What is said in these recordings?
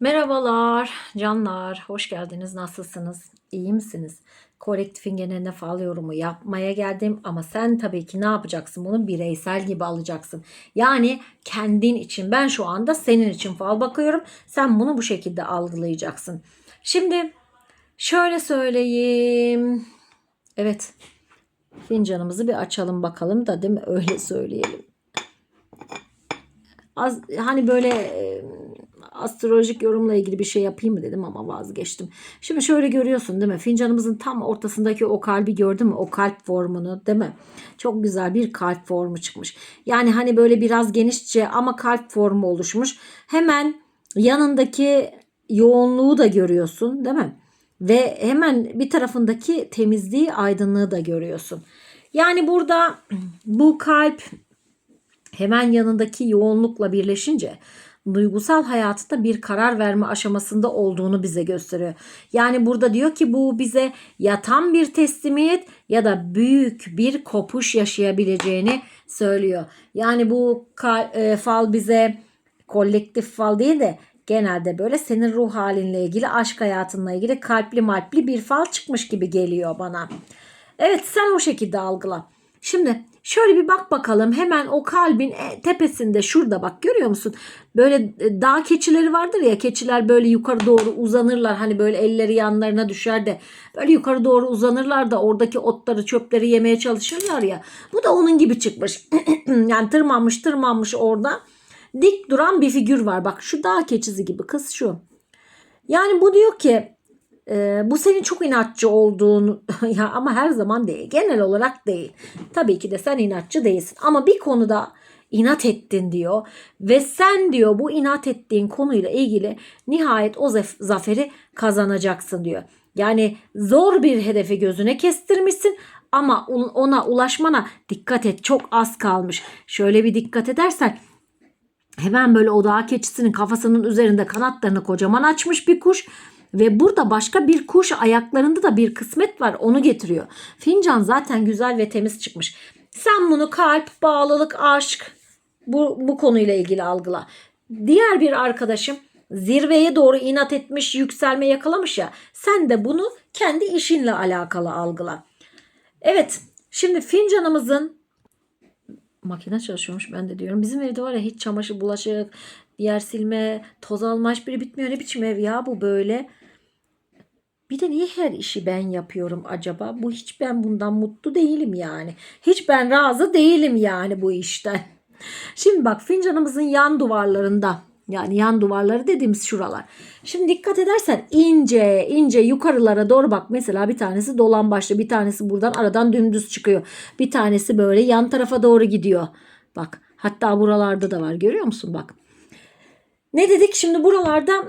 Merhabalar canlar, hoş geldiniz. Nasılsınız? İyi misiniz? Kolektifin geneline fal yorumu yapmaya geldim ama sen tabii ki ne yapacaksın? Bunu bireysel gibi alacaksın. Yani kendin için. Ben şu anda senin için fal bakıyorum. Sen bunu bu şekilde algılayacaksın. Şimdi şöyle söyleyeyim. Evet. Fincanımızı bir açalım bakalım da değil mi? Öyle söyleyelim. Az, hani böyle astrolojik yorumla ilgili bir şey yapayım mı dedim ama vazgeçtim. Şimdi şöyle görüyorsun değil mi? Fincanımızın tam ortasındaki o kalbi gördün mü? O kalp formunu değil mi? Çok güzel bir kalp formu çıkmış. Yani hani böyle biraz genişçe ama kalp formu oluşmuş. Hemen yanındaki yoğunluğu da görüyorsun değil mi? Ve hemen bir tarafındaki temizliği, aydınlığı da görüyorsun. Yani burada bu kalp hemen yanındaki yoğunlukla birleşince duygusal hayatında bir karar verme aşamasında olduğunu bize gösteriyor. Yani burada diyor ki bu bize ya tam bir teslimiyet ya da büyük bir kopuş yaşayabileceğini söylüyor. Yani bu e, fal bize kolektif fal değil de genelde böyle senin ruh halinle ilgili, aşk hayatınla ilgili kalpli malpli bir fal çıkmış gibi geliyor bana. Evet sen o şekilde algıla. Şimdi şöyle bir bak bakalım hemen o kalbin e, tepesinde şurada bak görüyor musun? Böyle e, dağ keçileri vardır ya keçiler böyle yukarı doğru uzanırlar hani böyle elleri yanlarına düşer de böyle yukarı doğru uzanırlar da oradaki otları çöpleri yemeye çalışırlar ya. Bu da onun gibi çıkmış. yani tırmanmış tırmanmış orada dik duran bir figür var bak şu dağ keçisi gibi kız şu. Yani bu diyor ki ee, bu senin çok inatçı olduğunu ya ama her zaman değil. Genel olarak değil. Tabii ki de sen inatçı değilsin ama bir konuda inat ettin diyor ve sen diyor bu inat ettiğin konuyla ilgili nihayet o zaf- zaferi kazanacaksın diyor. Yani zor bir hedefi gözüne kestirmişsin ama ona ulaşmana dikkat et çok az kalmış. Şöyle bir dikkat edersen Hemen böyle o dağ keçisinin kafasının üzerinde kanatlarını kocaman açmış bir kuş. Ve burada başka bir kuş ayaklarında da bir kısmet var onu getiriyor. Fincan zaten güzel ve temiz çıkmış. Sen bunu kalp, bağlılık, aşk bu, bu konuyla ilgili algıla. Diğer bir arkadaşım zirveye doğru inat etmiş, yükselme yakalamış ya. Sen de bunu kendi işinle alakalı algıla. Evet şimdi fincanımızın makine çalışıyormuş ben de diyorum. Bizim evde var ya hiç çamaşır, bulaşık, yer silme, toz alma hiçbiri bitmiyor. Ne biçim ev ya bu böyle. Bir de niye her işi ben yapıyorum acaba? Bu hiç ben bundan mutlu değilim yani. Hiç ben razı değilim yani bu işten. Şimdi bak fincanımızın yan duvarlarında yani yan duvarları dediğimiz şuralar. Şimdi dikkat edersen ince ince yukarılara doğru bak. Mesela bir tanesi dolan başlı bir tanesi buradan aradan dümdüz çıkıyor. Bir tanesi böyle yan tarafa doğru gidiyor. Bak hatta buralarda da var görüyor musun bak. Ne dedik şimdi buralarda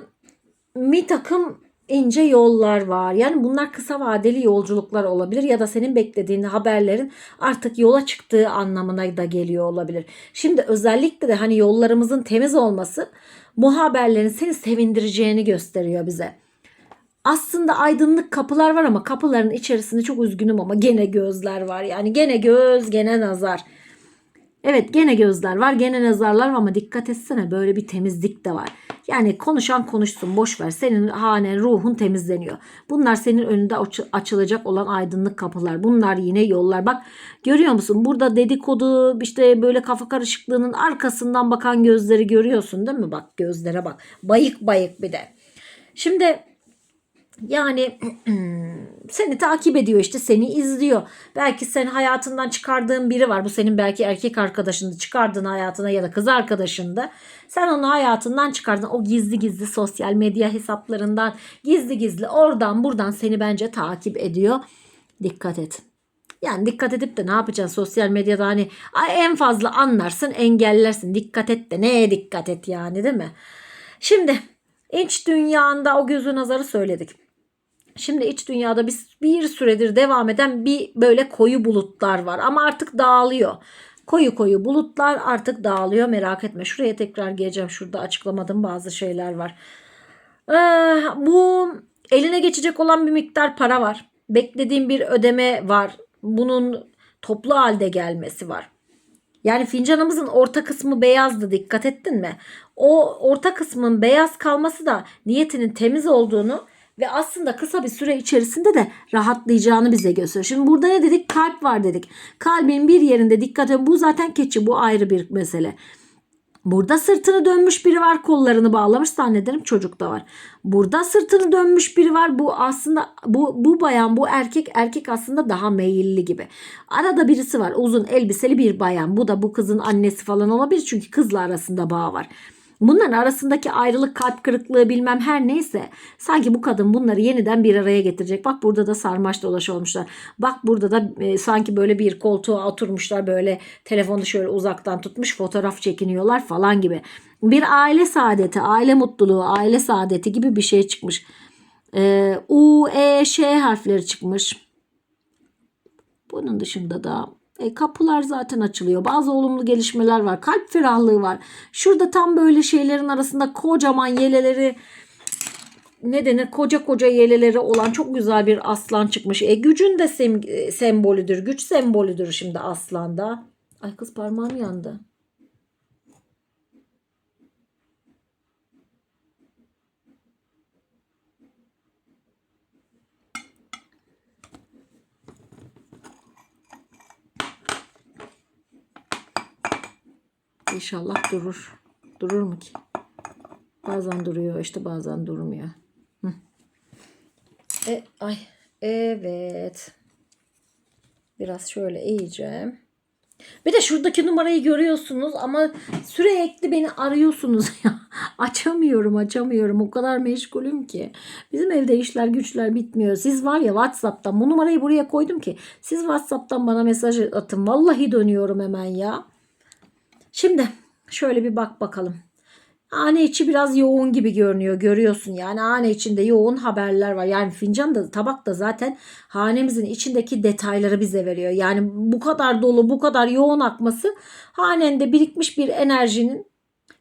bir takım ince yollar var. Yani bunlar kısa vadeli yolculuklar olabilir ya da senin beklediğin haberlerin artık yola çıktığı anlamına da geliyor olabilir. Şimdi özellikle de hani yollarımızın temiz olması bu haberlerin seni sevindireceğini gösteriyor bize. Aslında aydınlık kapılar var ama kapıların içerisinde çok üzgünüm ama gene gözler var. Yani gene göz, gene nazar. Evet gene gözler var gene nazarlar var ama dikkat etsene böyle bir temizlik de var. Yani konuşan konuşsun boş ver senin hanen ruhun temizleniyor. Bunlar senin önünde aç- açılacak olan aydınlık kapılar. Bunlar yine yollar. Bak görüyor musun burada dedikodu işte böyle kafa karışıklığının arkasından bakan gözleri görüyorsun değil mi? Bak gözlere bak bayık bayık bir de. Şimdi yani seni takip ediyor işte seni izliyor. Belki sen hayatından çıkardığın biri var. Bu senin belki erkek arkadaşını çıkardığın hayatına ya da kız arkadaşında. Sen onu hayatından çıkardın. O gizli gizli sosyal medya hesaplarından gizli gizli oradan buradan seni bence takip ediyor. Dikkat et. Yani dikkat edip de ne yapacaksın sosyal medyada hani en fazla anlarsın engellersin. Dikkat et de neye dikkat et yani değil mi? Şimdi iç dünyanda o gözü nazarı söyledik. Şimdi iç dünyada bir, bir süredir devam eden bir böyle koyu bulutlar var ama artık dağılıyor. Koyu koyu bulutlar artık dağılıyor merak etme. Şuraya tekrar geleceğim. Şurada açıklamadığım bazı şeyler var. Ee, bu eline geçecek olan bir miktar para var. Beklediğim bir ödeme var. Bunun toplu halde gelmesi var. Yani fincanımızın orta kısmı beyazdı dikkat ettin mi? O orta kısmın beyaz kalması da niyetinin temiz olduğunu ve aslında kısa bir süre içerisinde de rahatlayacağını bize gösteriyor. Şimdi burada ne dedik? Kalp var dedik. Kalbin bir yerinde dikkat edin. Bu zaten keçi bu ayrı bir mesele. Burada sırtını dönmüş biri var kollarını bağlamış zannederim çocuk da var. Burada sırtını dönmüş biri var bu aslında bu, bu bayan bu erkek erkek aslında daha meyilli gibi. Arada birisi var uzun elbiseli bir bayan bu da bu kızın annesi falan olabilir çünkü kızla arasında bağ var. Bunların arasındaki ayrılık, kalp kırıklığı bilmem her neyse sanki bu kadın bunları yeniden bir araya getirecek. Bak burada da sarmaş dolaş olmuşlar. Bak burada da e, sanki böyle bir koltuğa oturmuşlar böyle telefonu şöyle uzaktan tutmuş fotoğraf çekiniyorlar falan gibi. Bir aile saadeti, aile mutluluğu, aile saadeti gibi bir şey çıkmış. E, U, E, Ş harfleri çıkmış. Bunun dışında da e, kapılar zaten açılıyor. Bazı olumlu gelişmeler var. Kalp ferahlığı var. Şurada tam böyle şeylerin arasında kocaman yeleleri ne denir koca koca yeleleri olan çok güzel bir aslan çıkmış. E gücün de sem- e, sembolüdür. Güç sembolüdür şimdi aslanda. Ay kız parmağım yandı. İnşallah durur. Durur mu ki? Bazen duruyor işte bazen durmuyor. Hı. E, ay evet. Biraz şöyle eğeceğim. Bir de şuradaki numarayı görüyorsunuz ama sürekli beni arıyorsunuz ya. açamıyorum açamıyorum. O kadar meşgulüm ki. Bizim evde işler güçler bitmiyor. Siz var ya Whatsapp'tan bu numarayı buraya koydum ki. Siz Whatsapp'tan bana mesaj atın. Vallahi dönüyorum hemen ya. Şimdi şöyle bir bak bakalım. Hane içi biraz yoğun gibi görünüyor. Görüyorsun yani hane içinde yoğun haberler var. Yani fincan da tabak da zaten hanemizin içindeki detayları bize veriyor. Yani bu kadar dolu bu kadar yoğun akması hanende birikmiş bir enerjinin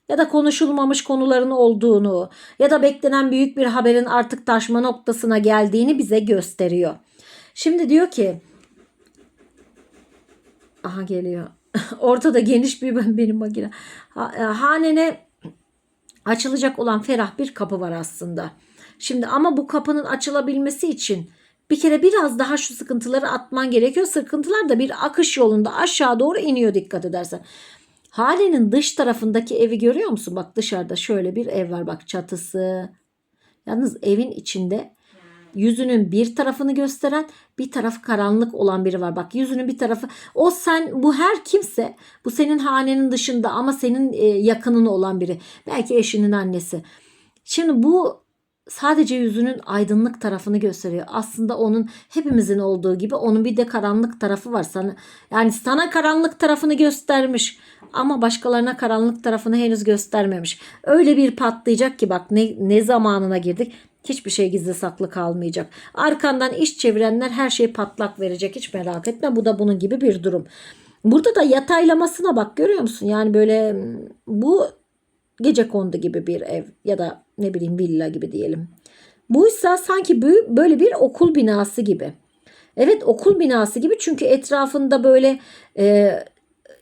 ya da konuşulmamış konuların olduğunu ya da beklenen büyük bir haberin artık taşma noktasına geldiğini bize gösteriyor. Şimdi diyor ki aha geliyor. Ortada geniş bir benim makine. E, hanene açılacak olan ferah bir kapı var aslında. Şimdi ama bu kapının açılabilmesi için bir kere biraz daha şu sıkıntıları atman gerekiyor. Sıkıntılar da bir akış yolunda aşağı doğru iniyor dikkat edersen. Hanenin dış tarafındaki evi görüyor musun? Bak dışarıda şöyle bir ev var bak çatısı. Yalnız evin içinde yüzünün bir tarafını gösteren bir tarafı karanlık olan biri var. Bak yüzünün bir tarafı o sen bu her kimse bu senin hanenin dışında ama senin e, yakının olan biri. Belki eşinin annesi. Şimdi bu sadece yüzünün aydınlık tarafını gösteriyor. Aslında onun hepimizin olduğu gibi onun bir de karanlık tarafı var sana. Yani sana karanlık tarafını göstermiş ama başkalarına karanlık tarafını henüz göstermemiş. Öyle bir patlayacak ki bak ne, ne zamanına girdik. Hiçbir şey gizli saklı kalmayacak. Arkandan iş çevirenler her şeyi patlak verecek. Hiç merak etme. Bu da bunun gibi bir durum. Burada da yataylamasına bak görüyor musun? Yani böyle bu gece kondu gibi bir ev ya da ne bileyim villa gibi diyelim. Bu ise sanki böyle bir okul binası gibi. Evet okul binası gibi çünkü etrafında böyle e,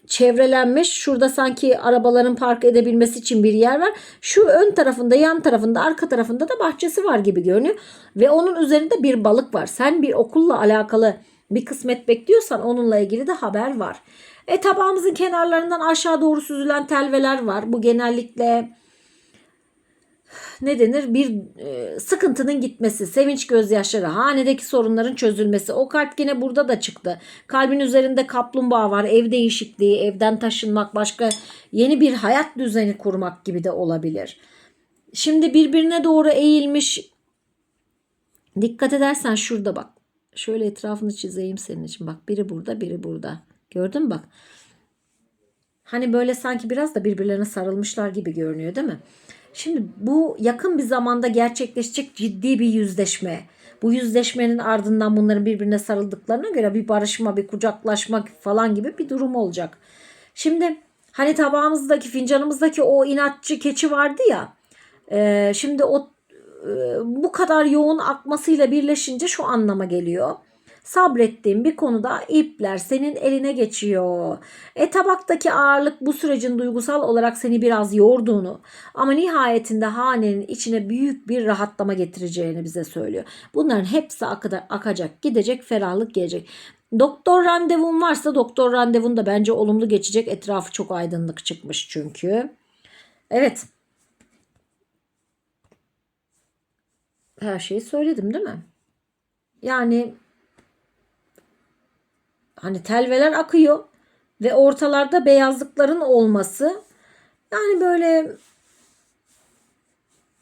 çevrelenmiş. Şurada sanki arabaların park edebilmesi için bir yer var. Şu ön tarafında, yan tarafında, arka tarafında da bahçesi var gibi görünüyor. Ve onun üzerinde bir balık var. Sen bir okulla alakalı bir kısmet bekliyorsan onunla ilgili de haber var. E tabağımızın kenarlarından aşağı doğru süzülen telveler var. Bu genellikle ne denir bir e, sıkıntının gitmesi, sevinç gözyaşları, hanedeki sorunların çözülmesi. O kart yine burada da çıktı. Kalbin üzerinde kaplumbağa var, ev değişikliği, evden taşınmak, başka yeni bir hayat düzeni kurmak gibi de olabilir. Şimdi birbirine doğru eğilmiş. Dikkat edersen şurada bak. Şöyle etrafını çizeyim senin için. Bak biri burada, biri burada. Gördün mü bak? Hani böyle sanki biraz da birbirlerine sarılmışlar gibi görünüyor değil mi? Şimdi bu yakın bir zamanda gerçekleşecek ciddi bir yüzleşme. Bu yüzleşmenin ardından bunların birbirine sarıldıklarına göre bir barışma, bir kucaklaşma falan gibi bir durum olacak. Şimdi hani tabağımızdaki, fincanımızdaki o inatçı keçi vardı ya. E, şimdi o e, bu kadar yoğun akmasıyla birleşince şu anlama geliyor. Sabrettiğin bir konuda ipler senin eline geçiyor. E tabaktaki ağırlık bu sürecin duygusal olarak seni biraz yorduğunu ama nihayetinde hanenin içine büyük bir rahatlama getireceğini bize söylüyor. Bunların hepsi akacak, gidecek, ferahlık gelecek. Doktor randevun varsa doktor randevun da bence olumlu geçecek. Etrafı çok aydınlık çıkmış çünkü. Evet. Her şeyi söyledim değil mi? Yani hani telveler akıyor ve ortalarda beyazlıkların olması yani böyle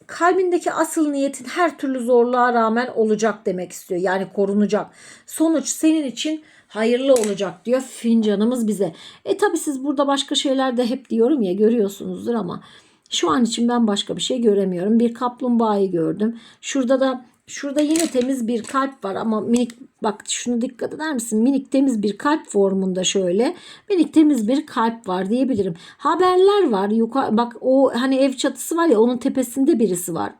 kalbindeki asıl niyetin her türlü zorluğa rağmen olacak demek istiyor. Yani korunacak. Sonuç senin için hayırlı olacak diyor fincanımız bize. E tabi siz burada başka şeyler de hep diyorum ya görüyorsunuzdur ama şu an için ben başka bir şey göremiyorum. Bir kaplumbağayı gördüm. Şurada da şurada yine temiz bir kalp var ama minik bak şunu dikkat eder misin? Minik temiz bir kalp formunda şöyle. Minik temiz bir kalp var diyebilirim. Haberler var. Yukarı bak o hani ev çatısı var ya onun tepesinde birisi var.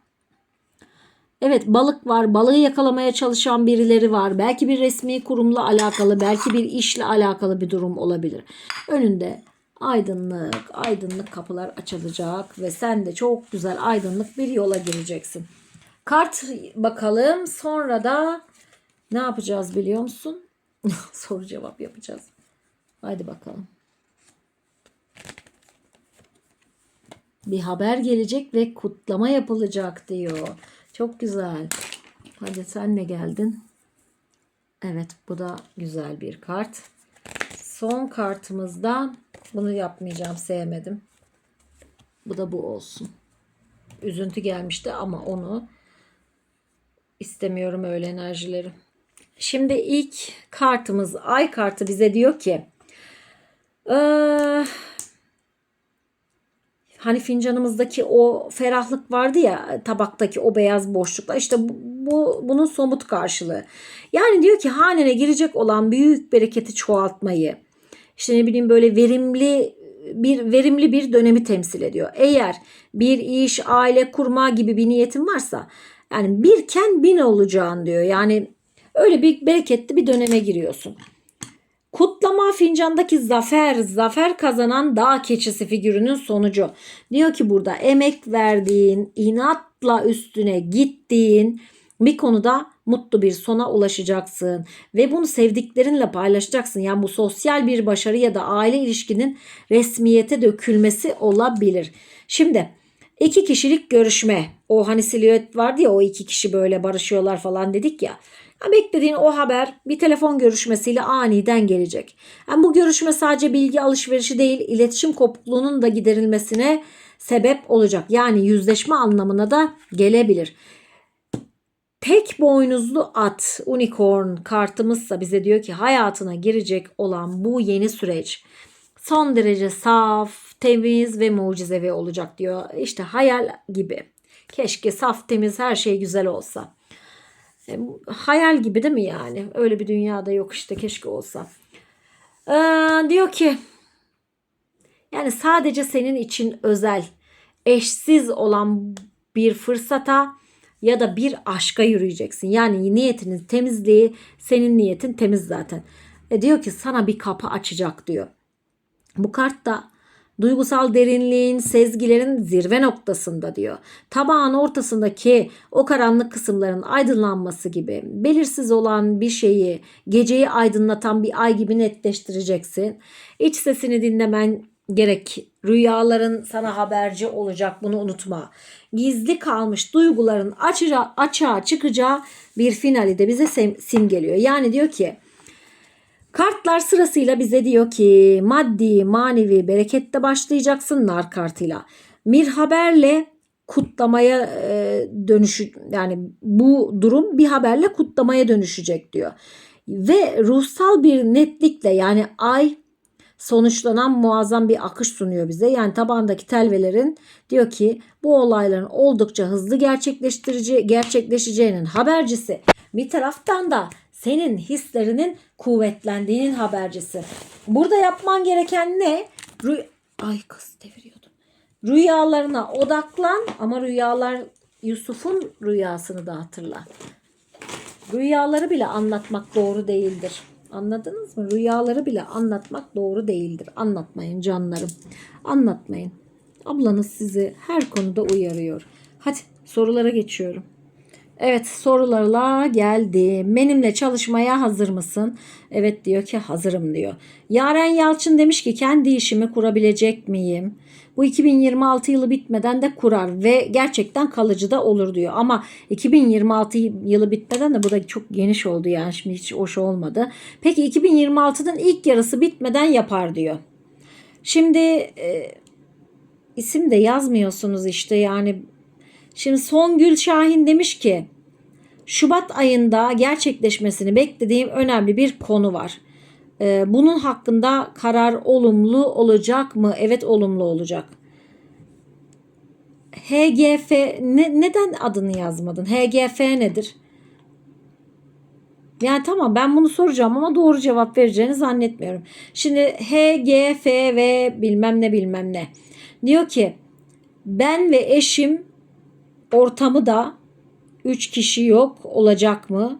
Evet balık var. Balığı yakalamaya çalışan birileri var. Belki bir resmi kurumla alakalı, belki bir işle alakalı bir durum olabilir. Önünde aydınlık, aydınlık kapılar açılacak ve sen de çok güzel aydınlık bir yola gireceksin. Kart bakalım. Sonra da ne yapacağız biliyor musun? Soru cevap yapacağız. Haydi bakalım. Bir haber gelecek ve kutlama yapılacak diyor. Çok güzel. Hadi sen ne geldin? Evet bu da güzel bir kart. Son kartımızda bunu yapmayacağım sevmedim. Bu da bu olsun. Üzüntü gelmişti ama onu istemiyorum öyle enerjileri. Şimdi ilk kartımız ay kartı bize diyor ki eee, hani fincanımızdaki o ferahlık vardı ya tabaktaki o beyaz boşluklar işte bu, bu bunun somut karşılığı. Yani diyor ki hanene girecek olan büyük bereketi çoğaltmayı işte ne bileyim böyle verimli bir verimli bir dönemi temsil ediyor. Eğer bir iş, aile kurma gibi bir niyetin varsa yani birken bin olacağın diyor. Yani öyle bir bereketli bir döneme giriyorsun. Kutlama fincandaki zafer, zafer kazanan dağ keçisi figürünün sonucu. Diyor ki burada emek verdiğin, inatla üstüne gittiğin bir konuda mutlu bir sona ulaşacaksın ve bunu sevdiklerinle paylaşacaksın. Yani bu sosyal bir başarı ya da aile ilişkinin resmiyete dökülmesi olabilir. Şimdi iki kişilik görüşme. O hani silüet vardı ya o iki kişi böyle barışıyorlar falan dedik ya. Yani beklediğin o haber bir telefon görüşmesiyle aniden gelecek. Yani bu görüşme sadece bilgi alışverişi değil, iletişim kopukluğunun da giderilmesine sebep olacak. Yani yüzleşme anlamına da gelebilir. Tek boynuzlu at, unicorn kartımızsa bize diyor ki hayatına girecek olan bu yeni süreç son derece saf, temiz ve mucizevi olacak diyor. İşte hayal gibi. Keşke saf, temiz, her şey güzel olsa. E, hayal gibi değil mi yani? Öyle bir dünyada yok işte keşke olsa. Ee, diyor ki yani sadece senin için özel, eşsiz olan bir fırsata ya da bir aşka yürüyeceksin. Yani niyetinin temizliği, senin niyetin temiz zaten. E diyor ki sana bir kapı açacak diyor. Bu kart da duygusal derinliğin, sezgilerin zirve noktasında diyor. Tabağın ortasındaki o karanlık kısımların aydınlanması gibi belirsiz olan bir şeyi geceyi aydınlatan bir ay gibi netleştireceksin. İç sesini dinlemen gerek. Rüyaların sana haberci olacak bunu unutma. Gizli kalmış duyguların açığa, açığa çıkacağı bir finali de bize sim- simgeliyor. Yani diyor ki Kartlar sırasıyla bize diyor ki maddi manevi berekette başlayacaksın nar kartıyla. Bir haberle kutlamaya e, dönüşü yani bu durum bir haberle kutlamaya dönüşecek diyor. Ve ruhsal bir netlikle yani ay sonuçlanan muazzam bir akış sunuyor bize. Yani tabandaki telvelerin diyor ki bu olayların oldukça hızlı gerçekleştirici gerçekleşeceğinin habercisi. Bir taraftan da senin hislerinin kuvvetlendiğinin habercisi. Burada yapman gereken ne? Rü Ay kız deviriyordum. Rüyalarına odaklan ama rüyalar Yusuf'un rüyasını da hatırla. Rüyaları bile anlatmak doğru değildir. Anladınız mı? Rüyaları bile anlatmak doğru değildir. Anlatmayın canlarım. Anlatmayın. Ablanız sizi her konuda uyarıyor. Hadi sorulara geçiyorum. Evet sorularla geldi. Benimle çalışmaya hazır mısın? Evet diyor ki hazırım diyor. Yaren Yalçın demiş ki kendi işimi kurabilecek miyim? Bu 2026 yılı bitmeden de kurar ve gerçekten kalıcı da olur diyor. Ama 2026 yılı bitmeden de bu da çok geniş oldu yani şimdi hiç hoş olmadı. Peki 2026'nın ilk yarısı bitmeden yapar diyor. Şimdi e, isim de yazmıyorsunuz işte yani Şimdi Songül Şahin demiş ki Şubat ayında gerçekleşmesini beklediğim önemli bir konu var. Ee, bunun hakkında karar olumlu olacak mı? Evet olumlu olacak. HGF ne, neden adını yazmadın? HGF nedir? Yani tamam ben bunu soracağım ama doğru cevap vereceğini zannetmiyorum. Şimdi HGF ve bilmem ne bilmem ne. Diyor ki ben ve eşim ortamı da 3 kişi yok olacak mı?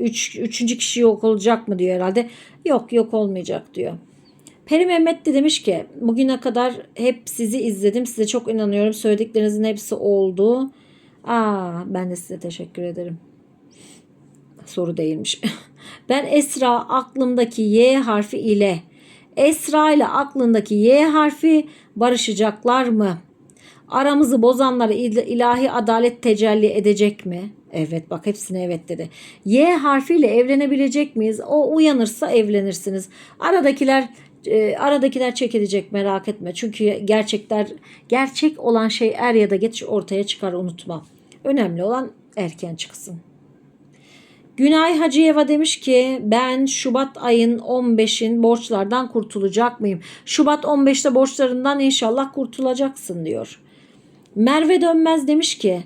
3 üç, üçüncü kişi yok olacak mı diyor herhalde. Yok yok olmayacak diyor. Peri Mehmet de demiş ki bugüne kadar hep sizi izledim. Size çok inanıyorum. Söylediklerinizin hepsi oldu. Aa ben de size teşekkür ederim. Soru değilmiş. ben Esra aklımdaki Y harfi ile Esra ile aklındaki Y harfi barışacaklar mı? Aramızı bozanlara il- ilahi adalet tecelli edecek mi? Evet bak hepsine evet dedi. Y harfiyle evlenebilecek miyiz? O uyanırsa evlenirsiniz. Aradakiler e, aradakiler çekilecek merak etme. Çünkü gerçekler gerçek olan şey er ya da geç ortaya çıkar unutma. Önemli olan erken çıksın. Günay Hacıyeva demiş ki ben Şubat ayın 15'in borçlardan kurtulacak mıyım? Şubat 15'te borçlarından inşallah kurtulacaksın diyor. Merve Dönmez demiş ki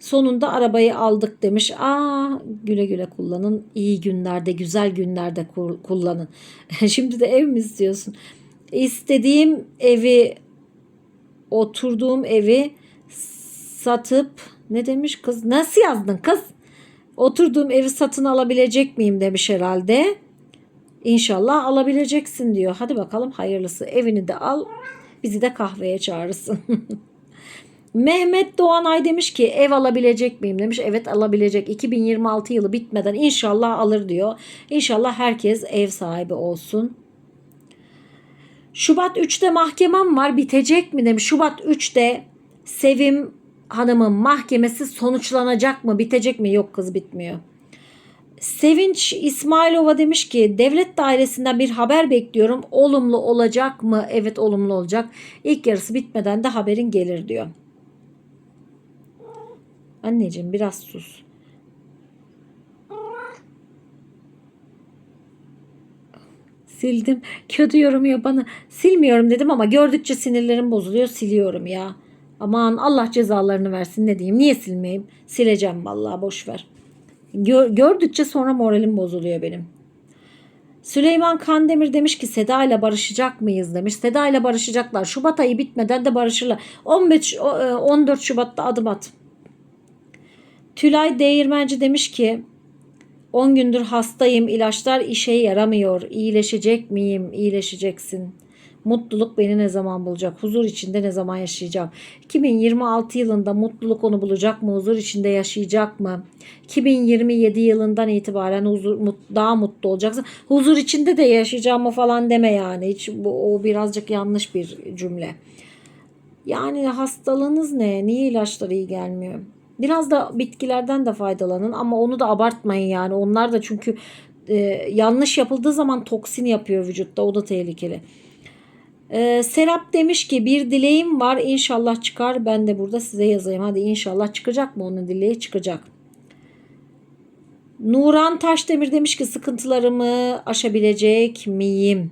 sonunda arabayı aldık demiş. Aa güle güle kullanın. iyi günlerde, güzel günlerde ku- kullanın. Şimdi de ev mi istiyorsun? İstediğim evi oturduğum evi satıp ne demiş kız? Nasıl yazdın kız? Oturduğum evi satın alabilecek miyim demiş herhalde. İnşallah alabileceksin diyor. Hadi bakalım hayırlısı. Evini de al. Bizi de kahveye çağırırsın. Mehmet Doğanay demiş ki ev alabilecek miyim demiş. Evet alabilecek. 2026 yılı bitmeden inşallah alır diyor. İnşallah herkes ev sahibi olsun. Şubat 3'te mahkemem var bitecek mi demiş. Şubat 3'te Sevim Hanım'ın mahkemesi sonuçlanacak mı bitecek mi? Yok kız bitmiyor. Sevinç İsmailova demiş ki devlet dairesinden bir haber bekliyorum. Olumlu olacak mı? Evet olumlu olacak. İlk yarısı bitmeden de haberin gelir diyor. Anneciğim biraz sus. Sildim. Kötü yorum yapanı silmiyorum dedim ama gördükçe sinirlerim bozuluyor. Siliyorum ya. Aman Allah cezalarını versin ne diyeyim. Niye silmeyeyim? Sileceğim vallahi boş ver. Gör, gördükçe sonra moralim bozuluyor benim. Süleyman Kandemir demiş ki Seda ile barışacak mıyız demiş. Seda ile barışacaklar. Şubat ayı bitmeden de barışırlar. 15 o- e, 14 Şubat'ta adım at. Tülay Değirmenci demiş ki 10 gündür hastayım. ilaçlar işe yaramıyor. İyileşecek miyim? İyileşeceksin. Mutluluk beni ne zaman bulacak? Huzur içinde ne zaman yaşayacağım? 2026 yılında mutluluk onu bulacak mı? Huzur içinde yaşayacak mı? 2027 yılından itibaren huzur, mut- daha mutlu olacaksın. Huzur içinde de yaşayacağım mı falan deme yani. Hiç bu o birazcık yanlış bir cümle. Yani hastalığınız ne? Niye ilaçlar iyi gelmiyor? Biraz da bitkilerden de faydalanın ama onu da abartmayın yani. Onlar da çünkü e, yanlış yapıldığı zaman toksin yapıyor vücutta. O da tehlikeli. E, Serap demiş ki bir dileğim var inşallah çıkar. Ben de burada size yazayım. Hadi inşallah çıkacak mı onun dileği çıkacak. Nuran Taşdemir demiş ki sıkıntılarımı aşabilecek miyim?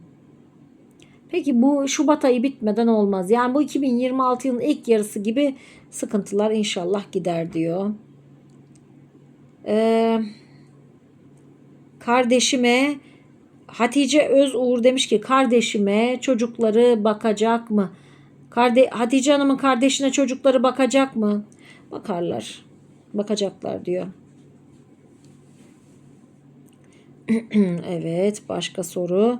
Peki bu Şubat ayı bitmeden olmaz. Yani bu 2026 yılın ilk yarısı gibi sıkıntılar inşallah gider diyor. Ee, kardeşime Hatice Özuğur demiş ki kardeşime çocukları bakacak mı? Karde Hatice Hanım'ın kardeşine çocukları bakacak mı? Bakarlar. Bakacaklar diyor. evet başka soru.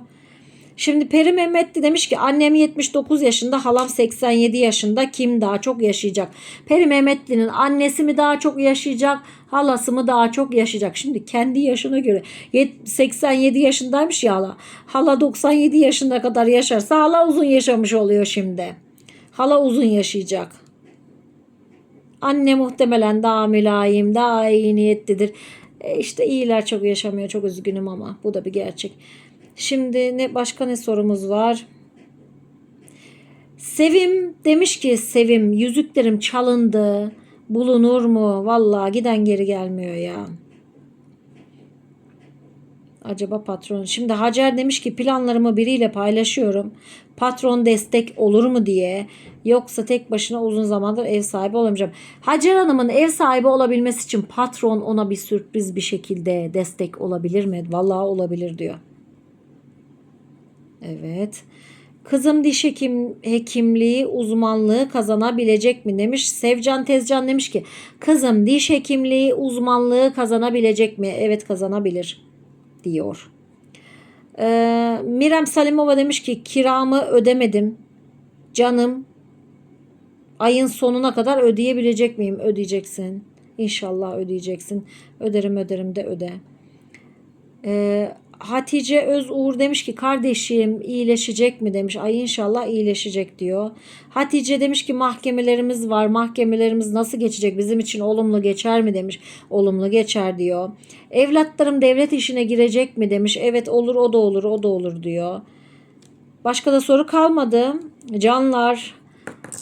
Şimdi Peri Mehmetli demiş ki annem 79 yaşında halam 87 yaşında kim daha çok yaşayacak? Peri Mehmetli'nin annesi mi daha çok yaşayacak halası mı daha çok yaşayacak? Şimdi kendi yaşına göre yet- 87 yaşındaymış ya hala. Hala 97 yaşına kadar yaşarsa hala uzun yaşamış oluyor şimdi. Hala uzun yaşayacak. Anne muhtemelen daha mülayim, daha iyi niyetlidir. E işte iyiler çok yaşamıyor. Çok üzgünüm ama bu da bir gerçek. Şimdi ne başka ne sorumuz var? Sevim demiş ki Sevim yüzüklerim çalındı. Bulunur mu? Vallahi giden geri gelmiyor ya. Acaba patron. Şimdi Hacer demiş ki planlarımı biriyle paylaşıyorum. Patron destek olur mu diye. Yoksa tek başına uzun zamandır ev sahibi olamayacağım. Hacer Hanım'ın ev sahibi olabilmesi için patron ona bir sürpriz bir şekilde destek olabilir mi? Vallahi olabilir diyor. Evet. Kızım diş hekim, hekimliği uzmanlığı kazanabilecek mi demiş. Sevcan Tezcan demiş ki kızım diş hekimliği uzmanlığı kazanabilecek mi? Evet kazanabilir diyor. Ee, Mirem Salimova demiş ki kiramı ödemedim. Canım ayın sonuna kadar ödeyebilecek miyim? Ödeyeceksin. İnşallah ödeyeceksin. Öderim öderim de öde. Ee, Hatice Öz Uğur demiş ki kardeşim iyileşecek mi demiş. Ay inşallah iyileşecek diyor. Hatice demiş ki mahkemelerimiz var. Mahkemelerimiz nasıl geçecek? Bizim için olumlu geçer mi demiş. Olumlu geçer diyor. Evlatlarım devlet işine girecek mi demiş. Evet olur o da olur o da olur diyor. Başka da soru kalmadı. Canlar.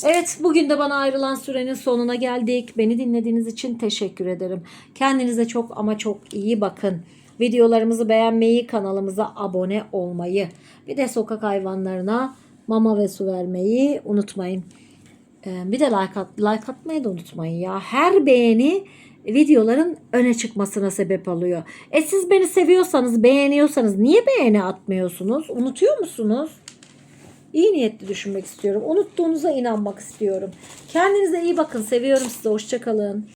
Evet bugün de bana ayrılan sürenin sonuna geldik. Beni dinlediğiniz için teşekkür ederim. Kendinize çok ama çok iyi bakın. Videolarımızı beğenmeyi, kanalımıza abone olmayı, bir de sokak hayvanlarına mama ve su vermeyi unutmayın. Ee, Bir de like, at, like atmayı da unutmayın ya. Her beğeni videoların öne çıkmasına sebep oluyor. E siz beni seviyorsanız, beğeniyorsanız niye beğeni atmıyorsunuz? Unutuyor musunuz? İyi niyetli düşünmek istiyorum. Unuttuğunuza inanmak istiyorum. Kendinize iyi bakın. Seviyorum sizi. Hoşçakalın.